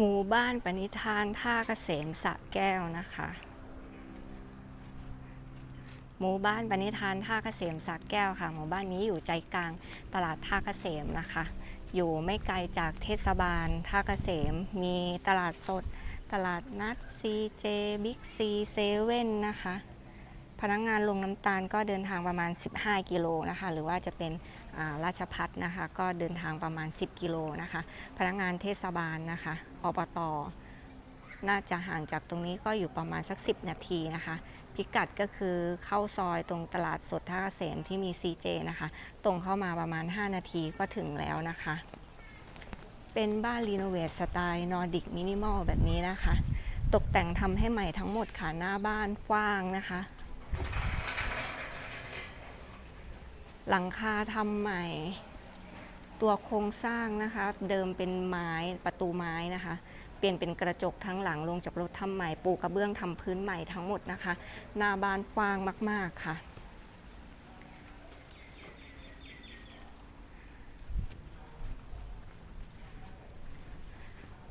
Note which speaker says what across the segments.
Speaker 1: หมู่บ้านปณิธานท่าเกษมสะแก้วนะคะ หมู่บ้านปณิธานท่าเกษมสะแก้วค่ะ หมู่บ้านนี้อยู่ใจกลางตลาดท่าเกษมนะคะ อยู่ไม่ไกลจากเทศบาลท่าเกษม มีตลาดสด ตลาดนัดซีเจบิ๊กซีเซเว่นนะคะ พนักงงานลงน้ำตาลก็เดินทางประมาณ 15 กิโลนะคะ หรือว่าจะเป็น ราชพัฒนะคะ ก็เดินทางประมาณ 10 กิโลนะคะ พนักงานเทศบาลนะคะอบตน่าจะห่างจากตรงนี้ก็อยู่ประมาณสัก 10 นาทีนะคะ พิกัดก็คือเข้าซอยตรงตลาดสดท่าเกษมที่มี CJ นะคะ ตรงเข้ามาประมาณ 5 นาทีก็ถึงแล้วนะคะ เป็นบ้านรีโนเวทสไตล์นอร์ดิกมินิมอลแบบนี้นะคะ ตกแต่งทำให้ใหม่ทั้งหมดค่ะหน้าบ้านกว้างนะคะ หลังคาทำใหม่ ตัวโครงสร้างนะคะ เดิมเป็นไม้ประตูไม้นะคะ เปลี่ยนเป็นกระจกทั้งหลังลงจากรถทำใหม่ปูกระเบื้องทำพื้นใหม่ทั้งหมดนะคะ หน้าบ้านกว้างมาก ๆค่ะ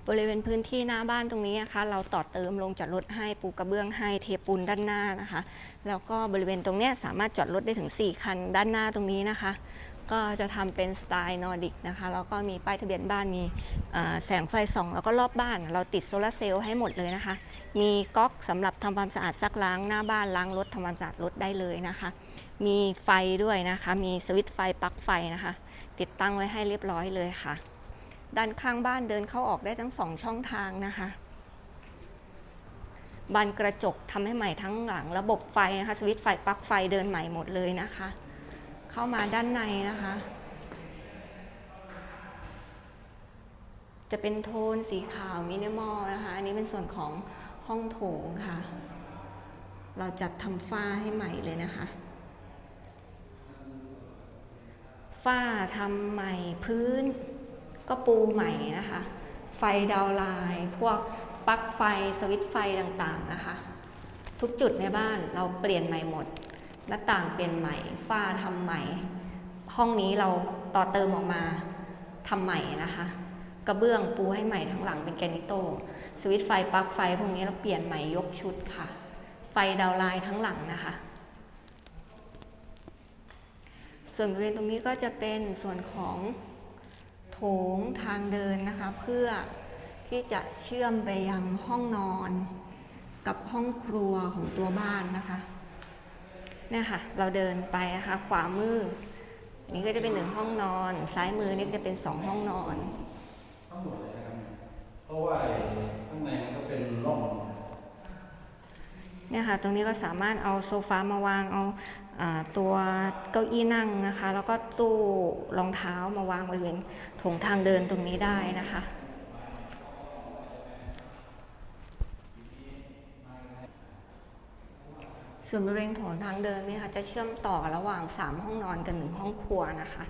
Speaker 1: บริเวณพื้นที่หน้าบ้านตรงนี้นะคะ เราต่อเติมลงจอดรถให้ปูกระเบื้องให้เทปูนด้านหน้านะคะ แล้วก็บริเวณตรงนี้สามารถจอดรถได้ถึง 4 คันด้านหน้าตรงนี้นะคะ ก็จะทำเป็นสไตล์นอร์ดิกนะคะแล้วก็มีป้ายทะเบียนบ้านมีแสงไฟส่อง แล้วก็รอบบ้าน เราติดโซลาร์เซลล์ให้หมดเลยนะคะ มีก๊อกสำหรับทำความสะอาดซักล้างหน้าบ้านล้างรถทำความสะอาดรถได้เลยนะคะ มีไฟด้วยนะคะ มีสวิตช์ไฟปลั๊กไฟนะคะ ติดตั้งไว้ให้เรียบร้อยเลยค่ะ ด้านข้างบ้านเดินเข้าออกได้ทั้งสองช่องทางนะคะบานกระจกทำให้ใหม่ทั้งหลัง ระบบไฟนะคะสวิตช์ไฟปลั๊กไฟเดินใหม่หมดเลยนะคะ เข้ามาด้านในนะคะ จะเป็นโทนสีขาวมินิมอลนะคะ อันนี้เป็นส่วนของห้องโถงค่ะ เราจัดทำฝ้าให้ใหม่เลยนะคะฝ้าทำใหม่พื้น ก็ปูใหม่นะคะ ไฟดาวไลน์พวกปลั๊กไฟสวิตช์ไฟต่างๆนะคะ ทุกจุดในบ้านเราเปลี่ยนใหม่หมด หน้าต่างเปลี่ยนใหม่ฝ้าทำใหม่ ห้องนี้เราต่อเติมออกมาทำใหม่นะคะกระเบื้องปูให้ใหม่ทั้งหลังเป็นแกนิโต สวิตช์ไฟปลั๊กไฟพวกนี้เราเปลี่ยนใหม่ยกชุดค่ะ ไฟดาวไลน์ทั้งหลังนะคะ ส่วนบริเวณตรงนี้ก็จะเป็นส่วนของ โถงทางเดินนะคะ เพื่อที่จะเชื่อมไปยังห้องนอน กับห้องครัวของตัวบ้านนะคะเนี่ยค่ะ เราเดินไปนะคะ ขวามืออันนี้ก็จะเป็นหนึ่งห้องนอน ซ้ายมือนี่ก็จะเป็นสองห้องนอน
Speaker 2: ทั้งหมดเลยนะครับเพราะว่าข้างในมันก็เป็นร่อง
Speaker 1: เนี่ยค่ะตรงนี้ก็สามารถเอาโซฟามาวางเอาตัวเก้าอี้นั่งนะคะ แล้วก็ตู้รองเท้ามาวางบริเวณถงทางเดินตรงนี้ได้นะคะส่วนบริเวณถงทางเดินเนี่ยค่ะจะเชื่อมต่อระหว่าง 3 ห้องนอนกับหนึ่งห้องครัวนะคะ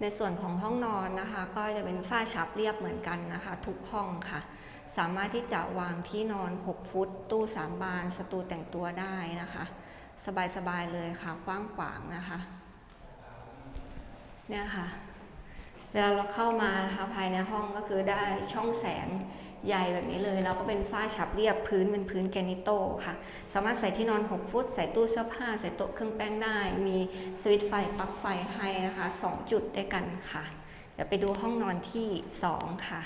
Speaker 1: ในส่วนของห้องนอนนะคะ ก็จะเป็นฝ้าฉาบเรียบเหมือนกันนะคะ ทุกห้องค่ะ สามารถที่จะวางที่นอน 6 ฟุต ตู้ 3 บานสตูแต่งตัวได้นะคะ สบายๆเลยค่ะกว้างขวางนะคะ เนี่ยค่ะเวลาเราเข้ามานะคะภายในห้องก็คือได้ช่องแสงใหญ่แบบนี้เลย แล้วก็เป็นฝ้าฉาบเรียบพื้นเป็นพื้นแกนิโต้ค่ะ สามารถใส่ที่นอน 6 ฟุต ใส่ตู้เสื้อผ้า ใส่โต๊ะเครื่องแป้งได้ มีสวิตช์ไฟปลั๊กไฟให้นะคะ 2 จุดด้วยกันค่ะ เดี๋ยวไปดูห้องนอนที่ 2 ค่ะ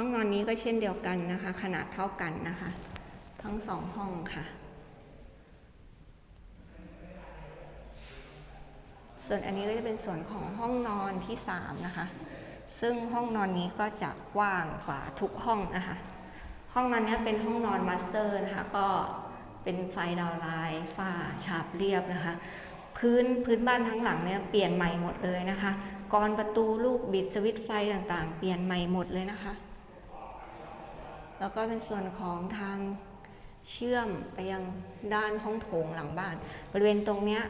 Speaker 1: ห้องนอนนี้ก็เช่นเดียวกันนะคะ ขนาดเท่ากันนะคะ ทั้งสองห้องค่ะ ส่วนอันนี้ก็จะเป็นส่วนของห้องนอนที่ 3 นะคะ ซึ่งห้องนอนนี้ก็จะกว้างกว่าทุกห้องนะคะ ห้องนอนนี้เป็นห้องนอนมาสเตอร์นะคะ ก็เป็นไฟดาวน์ไลน์ฝ้าฉาบเรียบนะคะพื้นพื้นบ้านทั้งหลังเนี่ยเปลี่ยนใหม่หมดเลยนะคะกรอนประตูลูกบิดสวิตช์ไฟต่างๆ เปลี่ยนใหม่หมดเลยนะคะ แล้วก็เป็นส่วนของทางเชื่อมไปยังด้านห้องโถงหลังบ้าน บริเวณตรงเนี้ย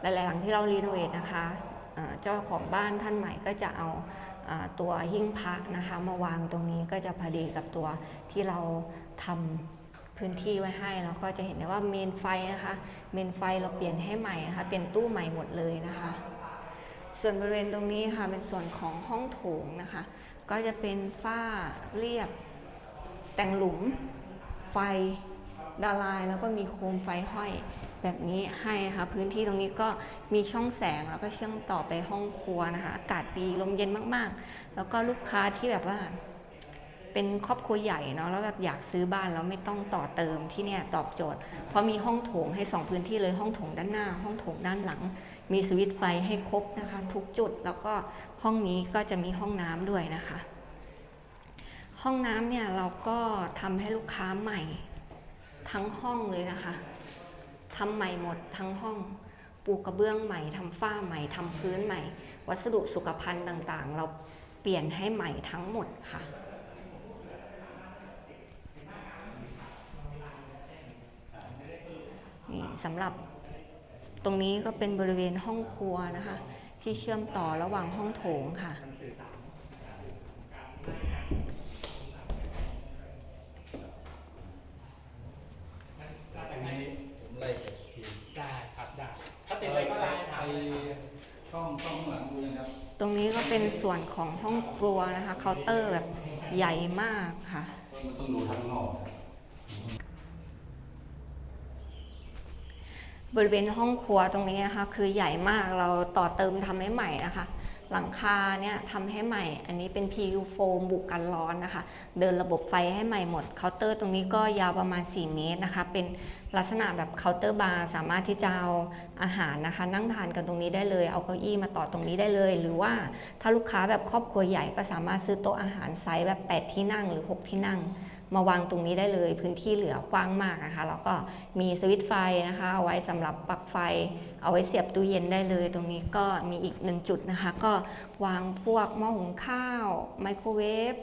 Speaker 1: หลาย ๆ หลังที่เรารีโนเวทนะคะเจ้าของบ้านท่านใหม่ก็จะเอาอตัวหิ้งพระนะคะมาวางตรงนี้ก็จะพอดีกับตัวที่เราทำพื้นที่ไว้ให้แล้วก็จะเห็นได้ว่าเมนไฟนะคะเมนไฟเราเปลี่ยนให้ใหม่นะคะเปลี่ยนตู้ใหม่หมดเลยนะคะ ส่วนบริเวณตรงนี้ค่ะเป็นส่วนของห้องโถงนะคะ ก็จะเป็นฝ้าเรียบ แต่งหลุม ไฟดาลายแล้วก็มีโคมไฟห้อย แบบนี้ให้นะคะพื้นที่ตรงนี้ก็มีช่องแสงแล้วก็เชื่อมต่อไปห้องครัวนะคะอากาศดีลมเย็นมากๆ แล้วก็ลูกค้าที่แบบว่า เป็นครอบครัวใหญ่เนาะแล้วแบบอยากซื้อบ้านแล้วไม่ต้องต่อเติมที่เนี่ยตอบโจทย์ เพราะมีห้องโถงให้สองพื้นที่เลยห้องโถงด้านหน้า ห้องโถงด้านหลัง มีสวิตช์ไฟให้ครบนะคะ ทุกจุดแล้วก็ ห้องนี้ก็จะมีห้องน้ำด้วยนะคะ ห้องน้ำเนี่ยเราก็ทำให้ลูกค้าใหม่ทั้งห้องเลยนะคะทำใหม่หมดทั้งห้องปูกระเบื้องใหม่ทำฝ้าใหม่ทำพื้นใหม่ วัสดุสุขภัณฑ์ต่างๆ เราเปลี่ยนให้ใหม่ทั้งหมดค่ะนี่สำหรับตรงนี้ก็เป็นบริเวณห้องครัวนะคะ ที่เชื่อมต่อระหว่างห้องโถงค่ะ
Speaker 2: อันนี้ผมไล่เก็บที
Speaker 3: ได้ครับได้ถ้าติดเลยก็ได้ค
Speaker 2: ไอ
Speaker 3: รับ
Speaker 2: ช่องช่องข้างหลังดูยังครับ
Speaker 1: ตรงนี้ก็เป็นส่วนของห้องครัวนะคะเคาน์เตอร์แบบใหญ่มากค่ะ
Speaker 2: เพราะมันต้องดูทั้งนอกครับ
Speaker 1: บริเวณห้องครัวตรงนี้นะคะคือใหญ่มากเราต่อเติมทำให้ใหม่นะคะ หลังคาเนี่ยทำให้ใหม่ อันนี้เป็น PU โฟมบุกกันร้อนนะคะ เดินระบบไฟให้ใหม่หมดเคาน์เตอร์ตรงนี้ก็ยาวประมาณ 4 เมตรนะคะ เป็นลักษณะแบบเคาน์เตอร์บาร์สามารถที่จะเอาอาหารนะคะ นั่งทานกันตรงนี้ได้เลย เอาเก้าอี้มาต่อตรงนี้ได้เลย หรือว่าถ้าลูกค้าแบบครอบครัวใหญ่ก็สามารถซื้อโต๊ะอาหารไซส์แบบ 8 ที่นั่งหรือ 6 ที่นั่ง มาวางตรงนี้ได้เลยพื้นที่เหลือกว้างมากนะคะแล้วก็มีสวิตช์ไฟนะคะเอาไว้สำหรับปลั๊กไฟ เอาไว้เสียบตู้เย็นได้เลย ตรงนี้ก็มีอีกหนึ่งจุดนะคะ ก็วางพวกหม้อหุงข้าวไมโครเวฟ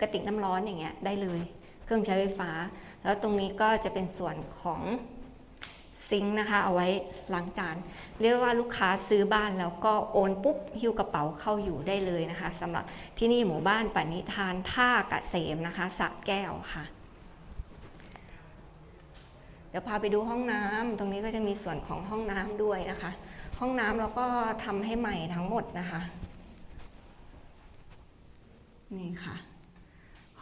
Speaker 1: กระติกน้ำร้อนอย่างเงี้ยได้เลย เครื่องใช้ไฟฟ้า แล้วตรงนี้ก็จะเป็นส่วนของ ซิงค์นะคะ เอาไว้ล้างจาน เรียกว่าลูกค้าซื้อบ้านแล้วก็โอนปุ๊บหิ้วกระเป๋าเข้าอยู่ได้เลยนะคะสำหรับที่นี่หมู่บ้านปณิธานท่ากเกษมนะคะสระแก้วค่ะ เดี๋ยวพาไปดูห้องน้ำตรงนี้ก็จะมีส่วนของห้องน้ำด้วยนะคะ ห้องน้ำเราก็ทำให้ใหม่ทั้งหมดนะคะ นี่ค่ะ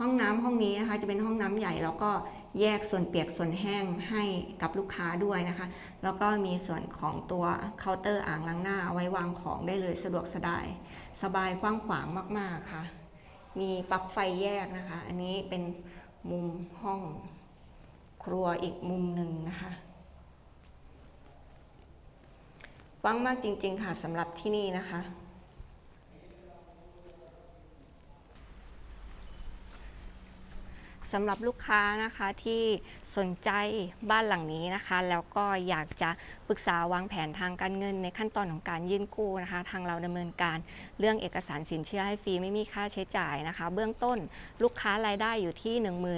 Speaker 1: ห้องน้ำห้องนี้นะคะจะเป็นห้องน้ำใหญ่แล้วก็แยกส่วนเปียกส่วนแห้งให้กับลูกค้าด้วยนะคะ แล้วก็มีส่วนของตัวเคาน์เตอร์อ่างล้างหน้าเอาไว้วางของได้เลยสะดวกสบายสบายกว้างขวางมาก ๆค่ะ มีปลั๊กไฟแยกนะคะ อันนี้เป็นมุมห้องครัวอีกมุมหนึ่งนะคะกว้างมากจริง ๆ ค่ะสำหรับที่นี่นะคะ สำหรับลูกค้านะคะที่สนใจบ้านหลังนี้นะคะ แล้วก็อยากจะปรึกษาวางแผนทางการเงินในขั้นตอนของการยื่นกู้นะคะ ทางเราดำเนินการเรื่องเอกสารสินเชื่อให้ฟรีไม่มีค่าใช้จ่ายนะคะ เบื้องต้นลูกค้ารายได้อยู่ที่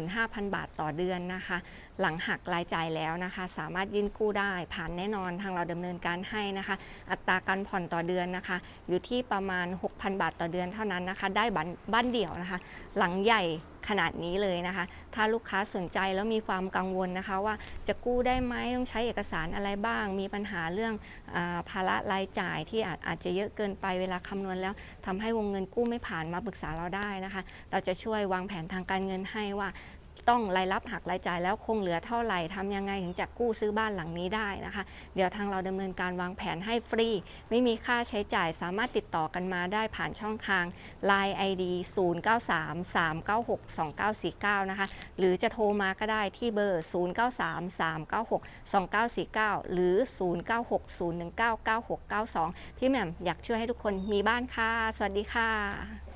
Speaker 1: 15,000 บาทต่อเดือนนะคะ หลังหักรายจ่ายแล้วนะคะ สามารถยื่นกู้ได้ผ่านแน่นอนทางเราดำเนินการให้นะคะ อัตราการผ่อนต่อเดือนนะคะ อยู่ที่ประมาณ 6,000 บาทต่อเดือนเท่านั้นนะคะ ได้บ้านบ้านเดี่ยวนะคะ หลังใหญ่ขนาดนี้เลยนะคะ ถ้าลูกค้าสนใจแล้วมีความกังวลนะคะ ว่าจะกู้ได้ไหมต้องใช้เอกสารอะไรบ้าง มีปัญหาเรื่องอภาระรายจ่ายที่อาจอาจจะเยอะเกินไปเวลาคำนวณแล้วทำให้วงเงินกู้ไม่ผ่านมาปรึกษาเราได้นะคะ เราจะช่วยวางแผนทางการเงินให้ว่า ต้องรายรับหักรายจ่ายแล้วคงเหลือเท่าไหร่ทำยังไงถึงจะกู้ซื้อบ้านหลังนี้ได้นะคะ เดี๋ยวทางเราดำเนินการวางแผนให้ฟรี ไม่มีค่าใช้จ่ายสามารถติดต่อกันมาได้ผ่านช่องทาง Line ID 0933962949 นะคะ หรือจะโทรมาก็ได้ที่เบอร์ 0933962949 หรือ 0960199692 พี่แหม่มอยากช่วยให้ทุกคนมีบ้านค่ะ สวัสดีค่ะ